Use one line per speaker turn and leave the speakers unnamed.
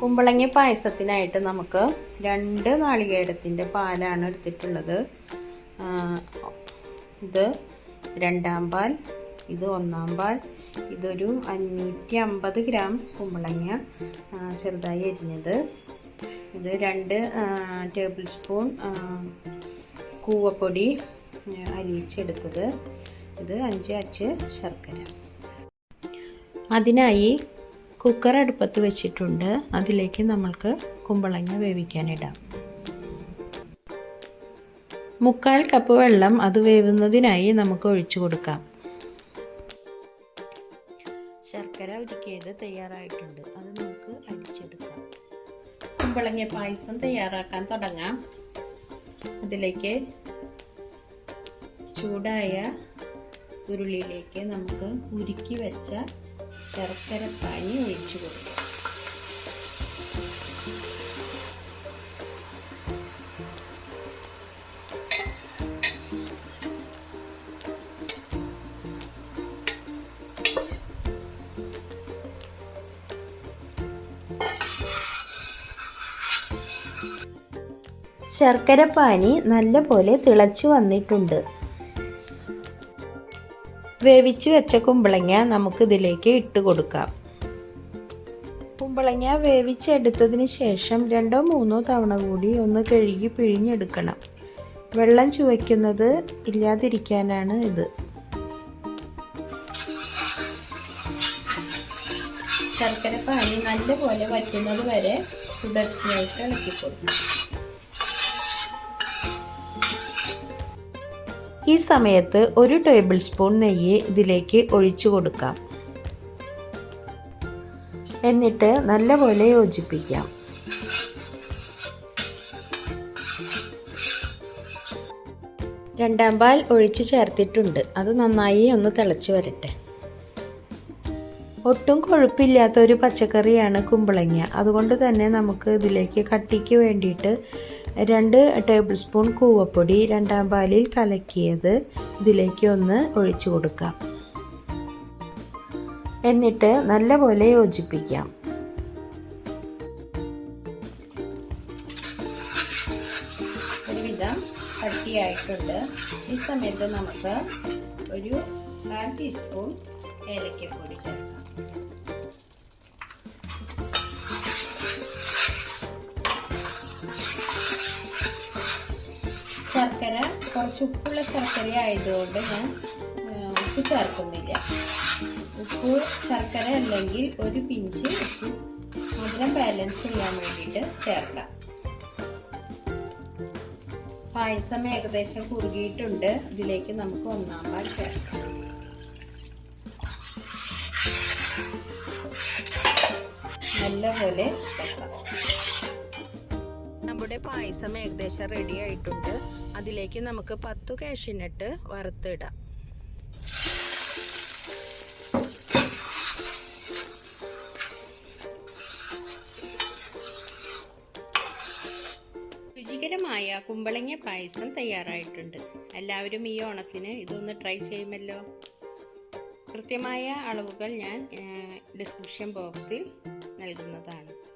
കുമ്പളങ്ങ പായസത്തിനായിട്ട് നമുക്ക് രണ്ട് നാളികേരത്തിന്റെ പാലാണ് എടുത്തിട്ടുള്ളത്. ഇത് രണ്ടാം പാൽ ഇത് ഒന്നാം പാൽ ഇതൊരു അഞ്ഞൂറ്റി അമ്പത് ഗ്രാം കുമ്പളങ്ങ ചെറുതായി അരിഞ്ഞത്. ഇത് രണ്ട് ടേബിൾ സ്പൂൺ കൂവപ്പൊടി അരിയിച്ചെടുത്തത്. ഇത് അഞ്ച് അച്ച് ശർക്കര. അതിനായി കുക്കർ അടുപ്പത്ത് വെച്ചിട്ടുണ്ട്. അതിലേക്ക് നമ്മൾക്ക് കുമ്പളങ്ങ വേവിക്കാനിടാം. മുക്കാൽ കപ്പ് വെള്ളം അത് വേവുന്നതിനായി നമുക്ക് ഒഴിച്ചു കൊടുക്കാം. ശർക്കര ഉരുക്കിയത് തയ്യാറായിട്ടുണ്ട്. അത് നമുക്ക് അരിച്ചെടുക്കാം. കുമ്പളങ്ങ പായസം തയ്യാറാക്കാൻ തുടങ്ങാം. അതിലേക്ക് ചൂടായ ഉരുളിയിലേക്ക് നമുക്ക് ഉരുക്കി വെച്ച ശർക്കര പാനി ഒഴിച്ചു കൊടുക്കും. ശർക്കര പാനി നല്ലപോലെ തിളച്ചു വന്നിട്ടുണ്ട്. വേവിച്ച് വെച്ച കുമ്പളങ്ങ നമുക്ക് ഇതിലേക്ക് ഇട്ട് കൊടുക്കാം. കുമ്പളങ്ങ വേവിച്ചെടുത്തതിന് ശേഷം രണ്ടോ മൂന്നോ തവണ കൂടി ഒന്ന് കഴുകി പിഴിഞ്ഞെടുക്കണം. വെള്ളം ചുവയ്ക്കുന്നത് ഇല്ലാതിരിക്കാനാണ് ഇത്. ശർക്കര പാനി നല്ലപോലെ വറ്റുന്നത് വരെ തുടർച്ചയായിട്ട് ഇളക്കി കൊടുക്കും ഈ സമയത്ത് ഒരു ടേബിൾ സ്പൂൺ നെയ്യ് ഇതിലേക്ക് ഒഴിച്ചു കൊടുക്കാം. എന്നിട്ട് നല്ലപോലെ യോജിപ്പിക്കാം. രണ്ടാം പാൽ ഒഴിച്ച് ചേർത്തിട്ടുണ്ട്. അത് നന്നായി ഒന്ന് തിളച്ച് വരട്ടെ. ഒട്ടും കൊഴുപ്പില്ലാത്ത ഒരു പച്ചക്കറിയാണ് കുമ്പളങ്ങ. അതുകൊണ്ട് തന്നെ നമുക്ക് ഇതിലേക്ക് കട്ടിക്ക് വേണ്ടിയിട്ട് രണ്ട് ടേബിൾ സ്പൂൺ കൂവപ്പൊടി രണ്ടാം പാലിൽ കലക്കിയത് ഇതിലേക്ക് ഒന്ന് ഒഴിച്ചു കൊടുക്കാം. എന്നിട്ട് നല്ലപോലെ യോജിപ്പിക്കാം. ഒരുവിധം കട്ടിയായിട്ടുണ്ട് ഈ സമയത്ത് നമുക്ക് ഒരു കാൽ ടീസ്പൂൺ ഏലക്കപ്പൊടി ചേർക്കാം. ശർക്കര കുറച്ച് ഉപ്പുള്ള ശർക്കര ആയതുകൊണ്ട് ഞാൻ ഉപ്പ് ചേർക്കുന്നില്ല. ഉപ്പ് ശർക്കര അല്ലെങ്കിൽ ഒരു പിഞ്ച് ഉപ്പ് മധുരം ബാലൻസ് ചെയ്യാൻ വേണ്ടിയിട്ട് ചേർക്കാം. പായസം ഏകദേശം കുറുകിയിട്ടുണ്ട്. ഇതിലേക്ക് നമുക്ക് ഒന്നാം പാൽ ചേർക്കാം. നല്ലപോലെ നമ്മുടെ പായസം ഏകദേശം റെഡി ആയിട്ടുണ്ട്. അതിലേക്ക് നമുക്ക് പത്ത് കാഷ്യനട്ട് വറുത്തിടാം. രുചികരമായ കുമ്പളങ്ങ പായസം തയ്യാറായിട്ടുണ്ട്. എല്ലാവരും ഈ ഓണത്തിന് ഇതൊന്ന് ട്രൈ ചെയ്യുമല്ലോ. കൃത്യമായ അളവുകൾ ഞാൻ ഡിസ്ക്രിപ്ഷൻ ബോക്സിൽ നൽകുന്നതാണ്.